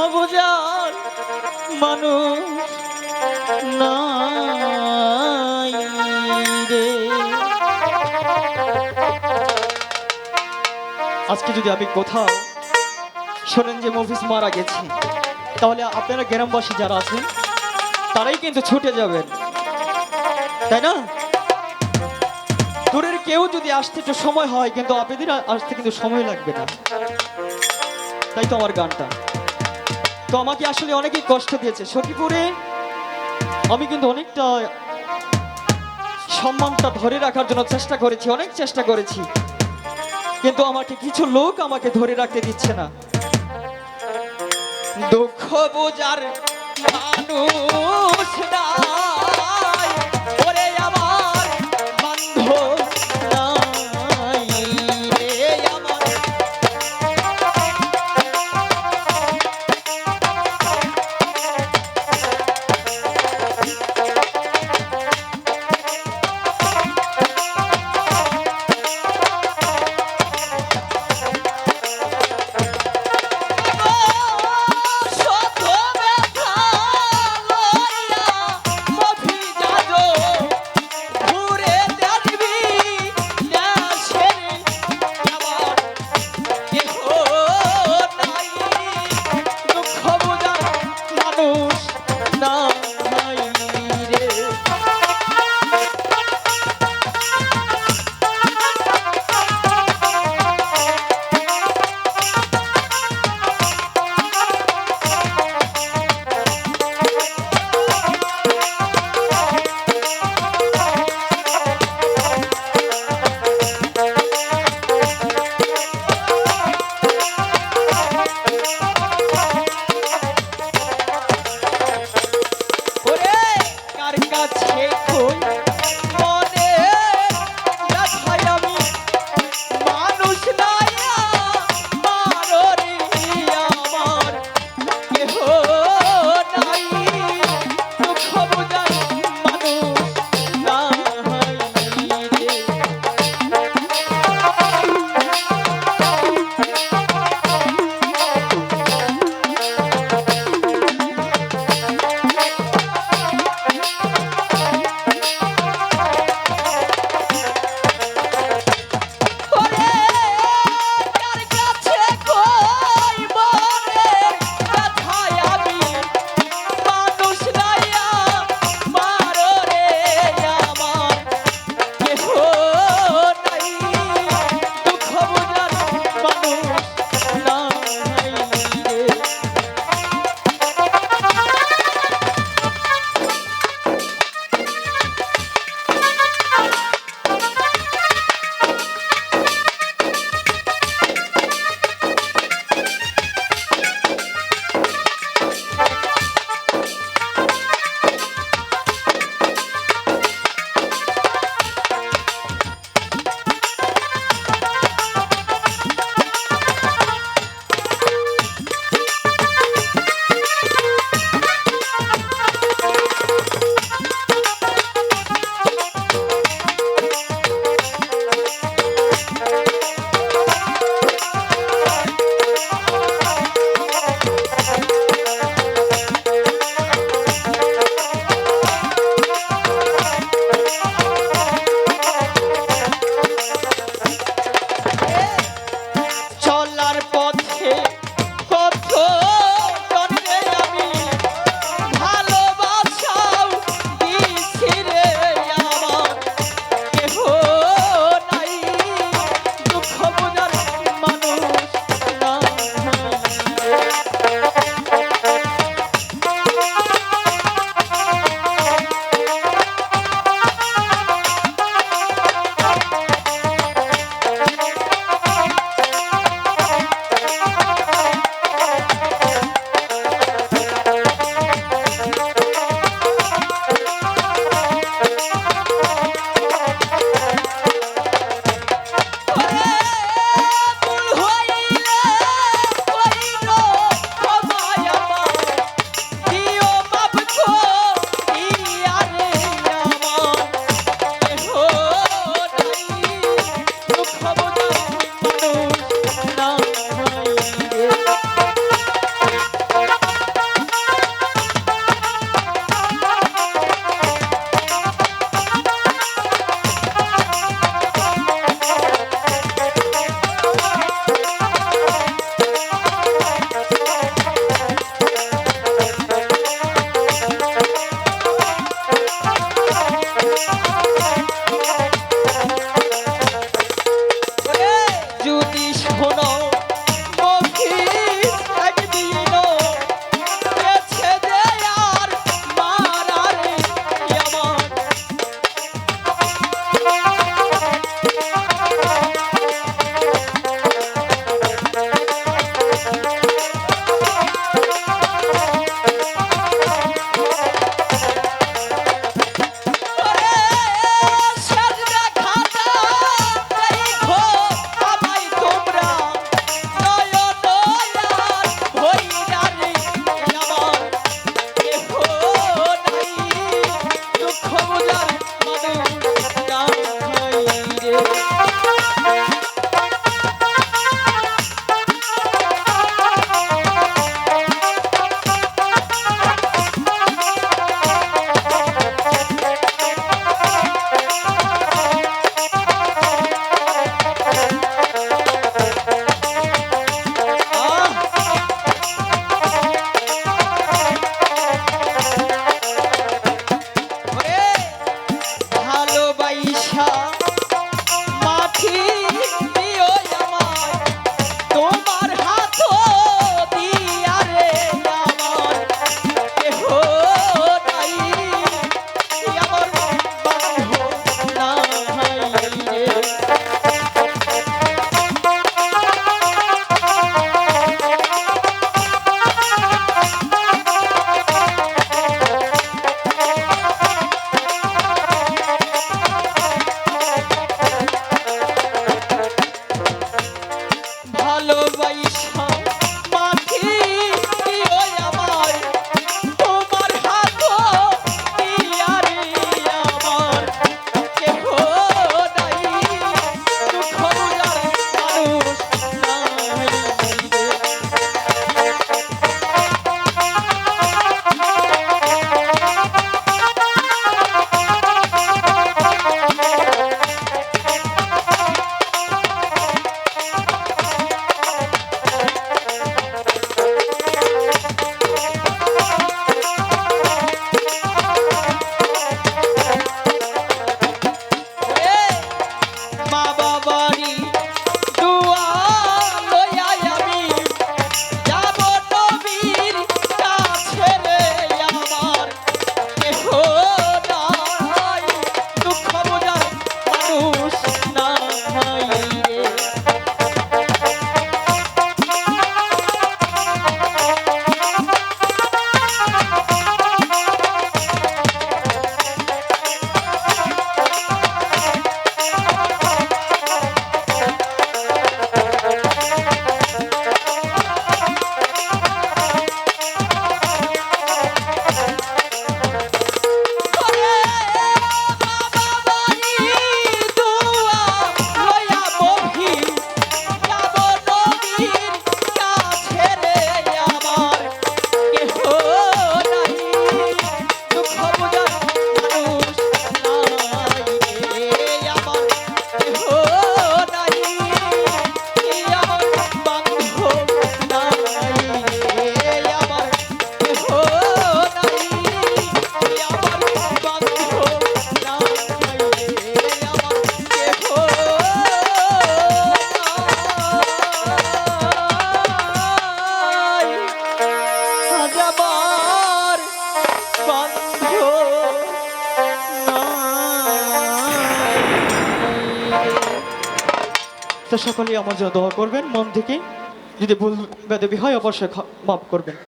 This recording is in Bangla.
মানুষ নাই রে। আজকে যদি আমি কোথাও শোনেন যে মফিস মারা গেছে, তাহলে আপনারা গ্রামবাসী যারা আছেন, তারাই কিন্তু ছুটে যাবেন। তাই না? দূরের কেউ যদি আসতে একটু সময় হয়, কিন্তু আপনাদের আসতে কিন্তু সময় লাগবে না। তাই তো আমার গানটা। তো আমাকে আসলে অনেকেই কষ্ট দিয়েছে। সখীপুরে আমি কিন্তু অনেকটা সম্মানটা ধরে রাখার জন্য চেষ্টা করেছি, অনেক চেষ্টা করেছি। কিন্তু আমাকে কিছু লোক আমাকে ধরে রাখতে দিচ্ছে না। দুঃখ বোঝার মানুষ তো সকলেই আমার জন্য দোয়া করবেন, মন থেকে। যদি ভুল বেদবি হয়, অবশ্যই মাফ করবেন।